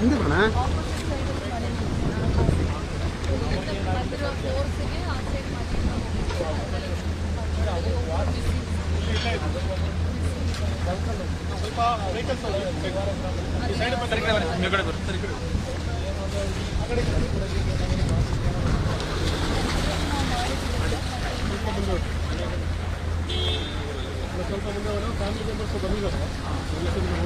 ಹಿಂದೆ ಬರೋಣ? ಸ್ವಲ್ಪ ಮುಂದೆ ಫ್ಯಾಮಿಲಿ ಮೆಂಬರ್ಸ್ ಬಂದಿದ್ದಾರೆ.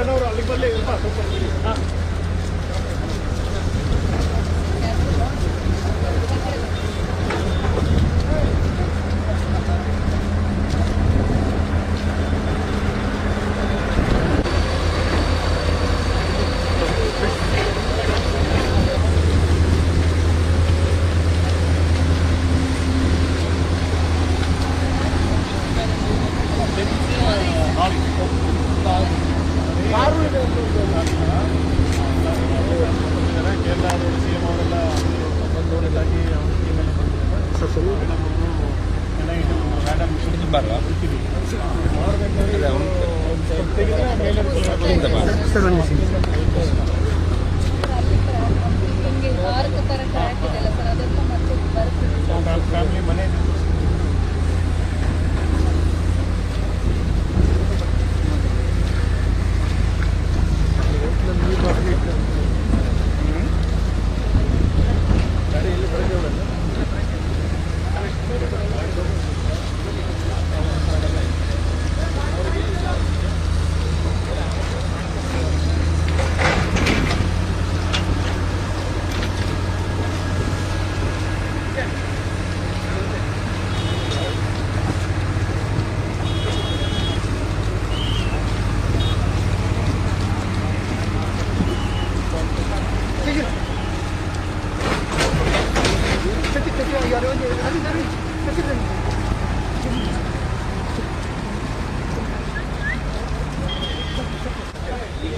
ಅಣ್ಣವರು ಅಲ್ಲಿಗೆ ಬರಲಿ ಸ್ವಲ್ಪ ಸರ್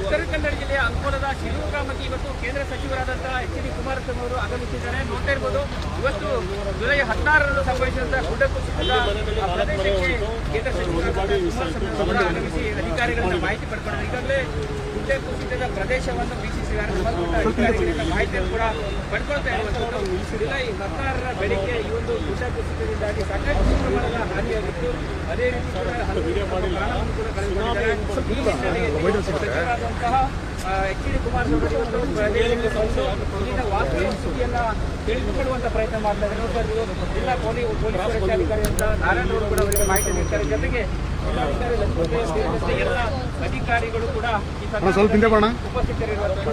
ಉತ್ತರ ಕನ್ನಡ ಜಿಲ್ಲೆಯ ಅಂಕೋಲದ ಶಿರೂರು ಗ್ರಾಮಕ್ಕೆ ಇವತ್ತು ಕೇಂದ್ರ ಸಚಿವರಾದಂತಹ ಎಚ್ ಡಿ ಕುಮಾರಸ್ವಾಮಿ ಅವರು ಆಗಮಿಸಿದ್ದಾರೆ. ನೋಡ್ತಾ ಇರ್ಬೋದು, ಇವತ್ತು ಜುಲೈ ಹದಿನಾರರಂದು ಸಂಭವಿಸಿದಂತಹ ಗುಡ್ಡ ಕುಸಿತದ ಪ್ರದೇಶಕ್ಕೆ ಕೇಂದ್ರ ಸಚಿವರಾದಂತಹ ಕುಮಾರಸ್ವಾಮಿ ಅವರು ಆಗಮಿಸಿ ಅಧಿಕಾರಿಗಳಿಂದ ಮಾಹಿತಿ ಪಡ್ಕೊಂಡಿದ್ದಾರೆ. ಈಗಾಗಲೇ ಗುಡ್ಡ ಕುಸಿತದ ಪ್ರದೇಶವನ್ನು ವೀಕ್ಷಿಸಿದ್ದಾರೆ. ಸಂಬಂಧಪಟ್ಟ ಅಧಿಕಾರಿಗಳಿಂದ ಮಾಹಿತಿಯನ್ನು ಕೂಡ ಪಡ್ಕೊಳ್ತಾ ಇರುವಂತದ್ದು ಜುಲೈ ಹದಿನಾರರ ಬೆಳಿಗ್ಗೆ ಈ ಒಂದು ಗುಡ್ಡ ಕುಸಿತದಿಂದಾಗಿ ಸಾಕಷ್ಟು ಪ್ರಮಾಣದ ಹಾನಿಯಾಗಿತ್ತು. ಅದೇ ರೀತಿ ಕೂಡ ಹಲವು ಕೂಡ ಕಳೆದುಕೊಂಡಿದ್ದಾರೆ. ಈ ಹಿನ್ನೆಲೆಯಲ್ಲಿ ಸಚಿವರಾದಂತಹ ಎಚ್ ಡಿ ಕುಮಾರಸ್ವಾಮಿ ಅವರು ಪ್ರದೇಶಕ್ಕೆ ಬಂದು ಇಲ್ಲಿನ ವಾಸ್ತವ ಸ್ಥಿತಿಯನ್ನ ತಿಳಿದುಕೊಳ್ಳುವಂತ ಪ್ರಯತ್ನ ಮಾಡ್ತಾ ಇದ್ದಾರೆ. ಜಿಲ್ಲಾ ಪೊಲೀಸ್ ಪೊಲೀಸ್ ವರಿಷ್ಠಾಧಿಕಾರಿ ಅಂತ ನಾರಾಯಣರವರು ಕೂಡ ಅವರಿಗೆ ಮಾಹಿತಿ ನೀಡ್ತಾರೆ. ಜೊತೆಗೆ ಜಿಲ್ಲಾಧಿಕಾರಿ ಲಕ್ಷ್ಮೀ ಸೇರಿದಂತೆ ಎಲ್ಲ ಅಧಿಕಾರಿಗಳು ಕೂಡ ಈ ಸಂದರ್ಭದಲ್ಲಿ ಉಪಸ್ಥಿತರಿರುವಂತಹ